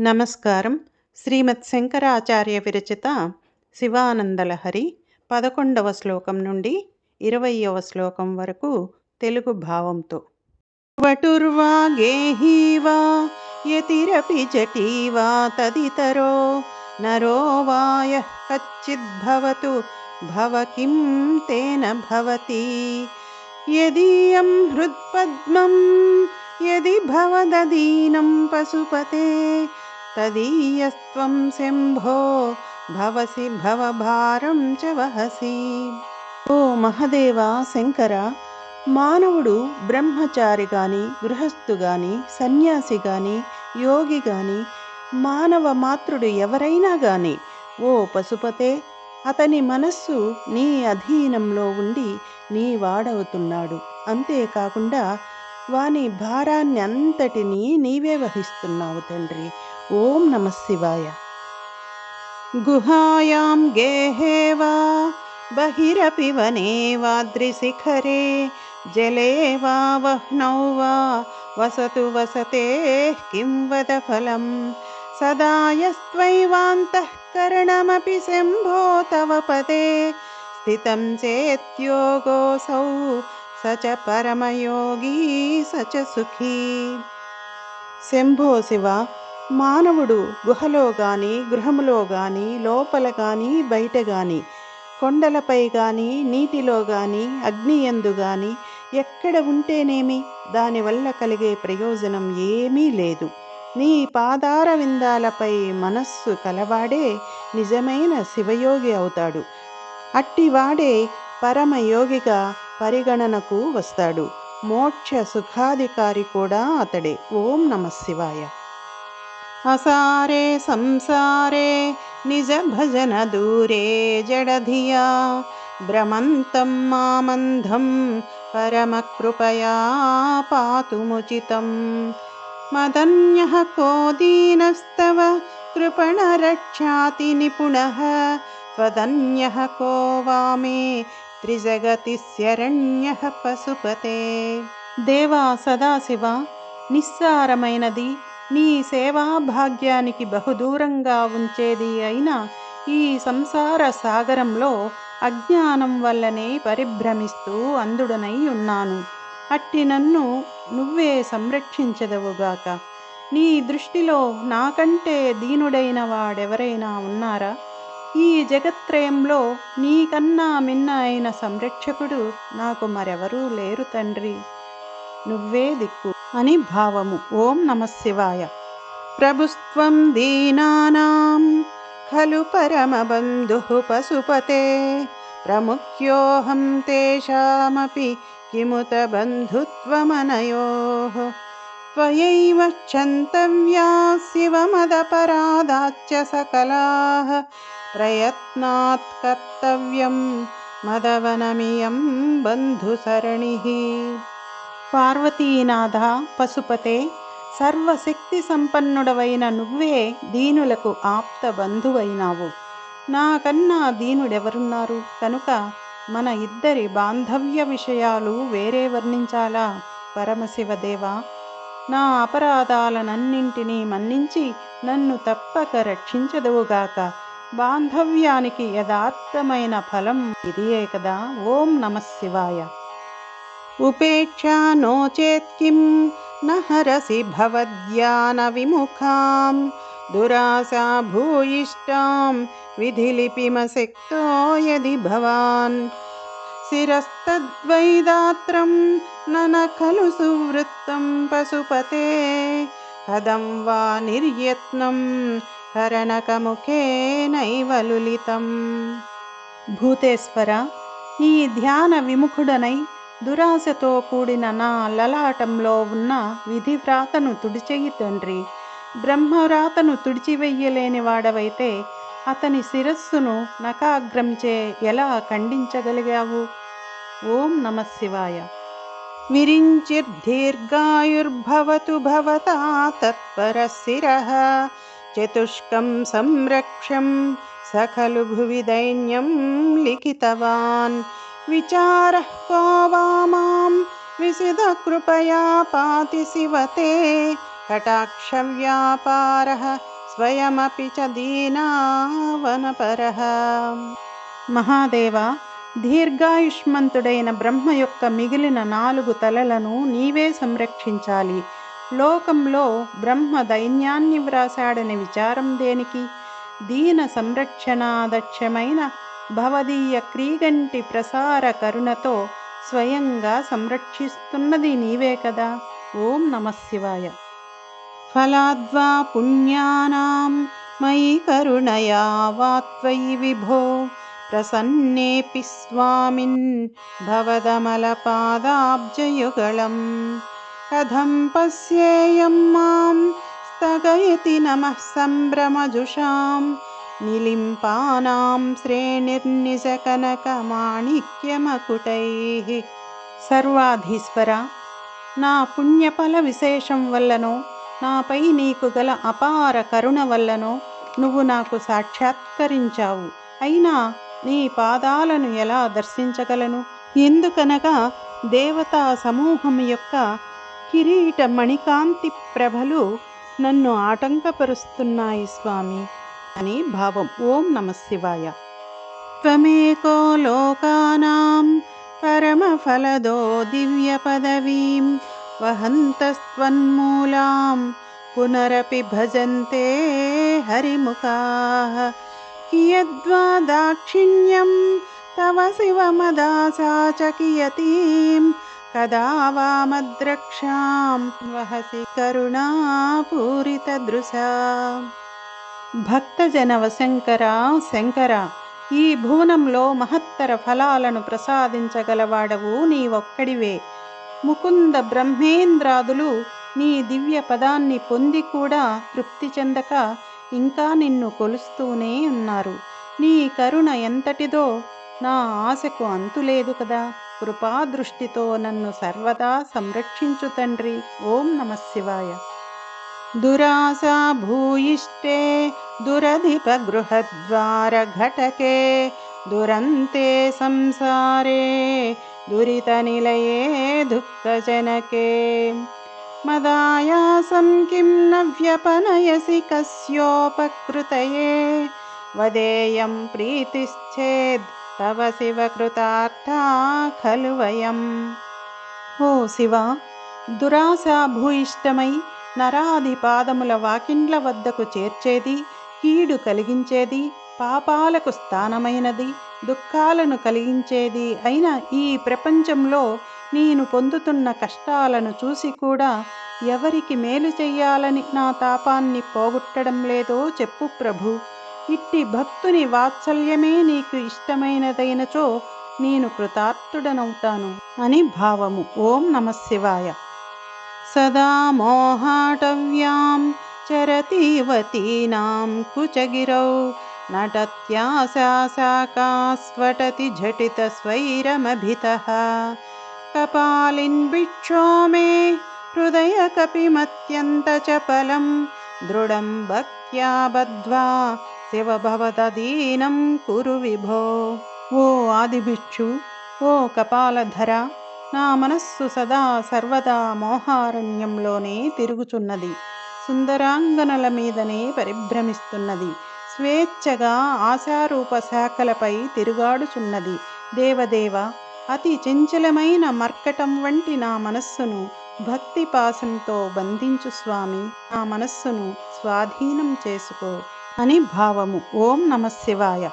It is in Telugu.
నమస్కారం. శ్రీమత్ శంకరాచార్య విరచిత శివానందలహరి పదకొండవ శ్లోకం నుండి ఇరవయవ శ్లోకం వరకు తెలుగు భావంతో. వటుర్వా గేహీవా యతిరపి జటీవా తదితరో నరో వాయ కచ్చిద్భవతు భవ కిం తేన భవతి. యదీయం హృత్పద్మం యది భవదీనం పశుపతే తదీయస్త్వం శంభో భవసి భవభారం చ వహసి. ఓ మహదేవ శంకర మానవుడు బ్రహ్మచారి గాని గృహస్థు గాని సన్యాసి గాని యోగి గాని మానవ మాతృడు ఎవరైనా గాని ఓ పశుపతే అతని మనస్సు నీ అధీనంలో ఉండి నీ వాడవుతున్నాడు. అంతేకాకుండా వాని భారాన్ని అంతటినీ నీవే వహిస్తున్నావు తండ్రి. ॐ नमः शिवाय। गुहायां गेहे वा बहिरपि वने वाद्रिशिखरे जले वा वह्नौ वा वसतु वसतेः किंवदफलं सदा यस्त्वैवान्तःकरणमपि शम्भो तव पदे। स्थितं चेत्योगोऽसौ स च परमयोगी स च सुखी। शम्भो शिवा మానవుడు గుహలో గాని గృహములో గాని లోపల గాని బయట గాని కొండలపై గాని నీటిలో గాని అగ్ని ఎందు గాని ఎక్కడ ఉంటేనేమి? దానివల్ల కలిగే ప్రయోజనం ఏమీ లేదు. నీ పాదార విందాలపై మనస్సు కలవాడే నిజమైన శివయోగి అవుతాడు. అట్టివాడే పరమయోగిగా పరిగణనకు వస్తాడు. మోక్ష సుఖాధికారి కూడా అతడే. ఓం నమ శివాయ. అసారే సంసారే నిజ భజన దూరే జడధియా భ్రమంతం మామంధం పరమకృపయా పాతుముచితం మదన్యః కో దీనస్తవ కృపణరక్షాతి నిపుణः त्वदन्यः को वामे త్రిజగతిశరణ్యః పశుపతే దేవా సదాశివ నిస్సారమైనది నీ సేవాభాగ్యానికి బహుదూరంగా ఉంచేది అయిన ఈ సంసార సాగరంలో అజ్ఞానం వల్లనే పరిభ్రమిస్తూ అందుడనై ఉన్నాను. అట్టి నన్ను నువ్వే సంరక్షించదవుగాక. నీ దృష్టిలో నాకంటే దీనుడైన వాడెవరైనా ఉన్నారా? ఈ జగత్రయంలో నీకన్నా మిన్న అయిన సంరక్షకుడు నాకు మరెవరూ లేరు తండ్రి. నువ్వే దిక్కు. అని భావము ఓం నమ శివాయ ప్రభుస్త్వం దీనానాం ఖలు పరమబంధు పశుపతే ప్రముఖ్యోహం తేషామపి కిముత బంధుత్వమనయోః त्वयैव क्षन्तव्या शिवमदपराधाच्च सकलाः ప్రయత్నాత్ కర్తవ్యం మదవనమియం బంధుసరణిః పార్వతీనాథ పశుపతే సర్వశక్తి సంపన్నుడవైన నువ్వే దీనులకు ఆప్త బంధువైనావు. నాకన్నా దీనుడెవరున్నారు? కనుక మన ఇద్దరి బాంధవ్య విషయాలు వేరే వర్ణించాలా? పరమశివదేవా నా అపరాధాలనన్నింటినీ మన్నించి నన్ను తప్పక రక్షించదువుగాక. బాంధవ్యానికి యథార్థమైన ఫలం ఇదియే కదా. ఓం నమ శివాయ. ఉపేక్షా నోచేత్ కిం నహరసి భవద్యాన విముఖాం దురాసా భూయిష్టాం విధిలిపిమశక్తో యది భవాన్ శిరస్తద్వైదాత్రం నన ఖలు సువృత్తం పశుపతే కదం వా నిర్యత్నం కరణకముఖేనైవ లులితం భూతేశ్వర ఈ ధ్యాన విముఖుడనై దురాశతో కూడిన నా లలాటంలో ఉన్న విధివ్రాతను తుడిచెయ్యి తండ్రి. బ్రహ్మవ్రాతను తుడిచివెయ్యలేని వాడవైతే అతని శిరస్సును నకాగ్రంచే ఎలా ఖండించగలిగావు? ఓం నమ శివాయ. విరించిర్దీర్ఘాయుర్భవతు భవతా తత్పర శిర. చతుష్కం సంరక్షం సఖలు భువి దైన్యం లిఖితవాన్. విచారः को वा मां विसिधकृपया पाति शिवते కటాక్షవ్యాపారः స్వయమపి చ దీనావనపరः మహాదేవ దీర్ఘాయుష్మంతుడైన బ్రహ్మ యొక్క మిగిలిన నాలుగు తలలను నీవే సంరక్షించాలి లోకంలో బ్రహ్మ దైన్యాన్ని వ్రాశాడని విచారం దేనికి దీన సంరక్షణాదక్షమైన భవదీయ క్రీగంటి ప్రసార కరుణతో స్వయంగా సంరక్షిస్తున్నది నీవే కదా. ఓం నమశివాయ ఫలాద్వా పుణ్యానాం మయి కరుణయా వాత్వయి విభో. ప్రసన్నేపి స్వామిన్ భవదమలపాదాబ్జయుగళం. కథం పశ్యేయం మాం స్థగయతి నమః సంభ్రమజుషాం. నిలింపానాం శ్రేణిర్నిశకనకమాణిక్యమకుటైः. సర్వాధీశ్వర నా పుణ్యఫల విశేషం వల్లనో నాపై నీకు గల అపార కరుణ వల్లనో నువ్వు నాకు సాక్షాత్కరించావు. అయినా నీ పాదాలను ఎలా దర్శించగలను? ఎందుకనగా దేవతా సమూహం యొక్క కిరీట మణికాంతి ప్రభలు నన్ను ఆటంకపరుస్తున్నాయి స్వామి. అని భావం ఓం నమ శివాయ త్వమేకో లోకానాం పరమఫలదో దివ్య పదవీం వహంతస్త్వన్మూలాం పునరపి భజంతే హరిముఖాః కియద్వా దాక్షిణ్యం తవ శివమదాసా చ కియతీం కదా వామద్రక్షాం వహసి కరుణాపూరితదృశా భక్తజనవ శంకర శంకర ఈ భువనంలో మహత్తర ఫలాలను ప్రసాదించగలవాడవు నీవొక్కడివే. ముకుంద బ్రహ్మేంద్రాదులు నీ దివ్య పదాన్ని పొంది కూడా తృప్తి చెందక ఇంకా నిన్ను కొలుస్తూనే ఉన్నారు. నీ కరుణ ఎంతటిదో నా ఆశకు అంతులేదు కదా. కృపాదృష్టితో నన్ను సర్వదా సంరక్షించు తండ్రి. ఓం నమ శివాయ. दुरासा भूयिष्ठे दुरधिपगृहद्वारघटके दुरन्ते संसारे दुरितनिलये दुःखजनके। मदायासं किं न व्यपनयसि कस्योपकृतये वदेयं प्रीतिश्चेद् तव शिवकृतार्था खलु वयम्। ओ शिवा दुरासा भूयिष्ठमयि నరాది పాదముల వాకిండ్ల వద్దకు చేర్చేది కీడు కలిగించేది పాపాలకు స్థానమైనది దుఃఖాలను కలిగించేది అయిన ఈ ప్రపంచంలో నేను పొందుతున్న కష్టాలను చూసి కూడా ఎవరికి మేలు చెయ్యాలని నా తాపాన్ని పోగొట్టడం లేదో చెప్పు ప్రభు. ఇట్టి భక్తుని వాత్సల్యమే నీకు ఇష్టమైనదైనచో నేను కృతార్థుడనవుతాను అని భావము. ఓం నమ శివాయ. सदा मोहाटव्यां चरतीवतीनां कुचगिरौ नटत्या सा शाकास्वटति झटित स्वैरमभितः कपालिन् मे हृदयकपिमत्यन्तचपलं दृढं भक्त्या बद्ध्वा शिवभवददीनं कुरु विभो। ओ आदिभिक्षु ओ कपालधरा నా మనస్సు సదా సర్వదా మోహారణ్యంలోనే తిరుగుచున్నది. సుందరాంగనల మీదనే పరిభ్రమిస్తున్నది. స్వేచ్ఛగా ఆశారూప శాఖలపై తిరుగాడుచున్నది. దేవదేవ అతి చంచలమైన మర్కటం వంటి నా మనస్సును భక్తి పాశంతో బంధించు స్వామి. నా మనస్సును స్వాధీనం చేసుకో. అని భావము. ఓం నమ శివాయ.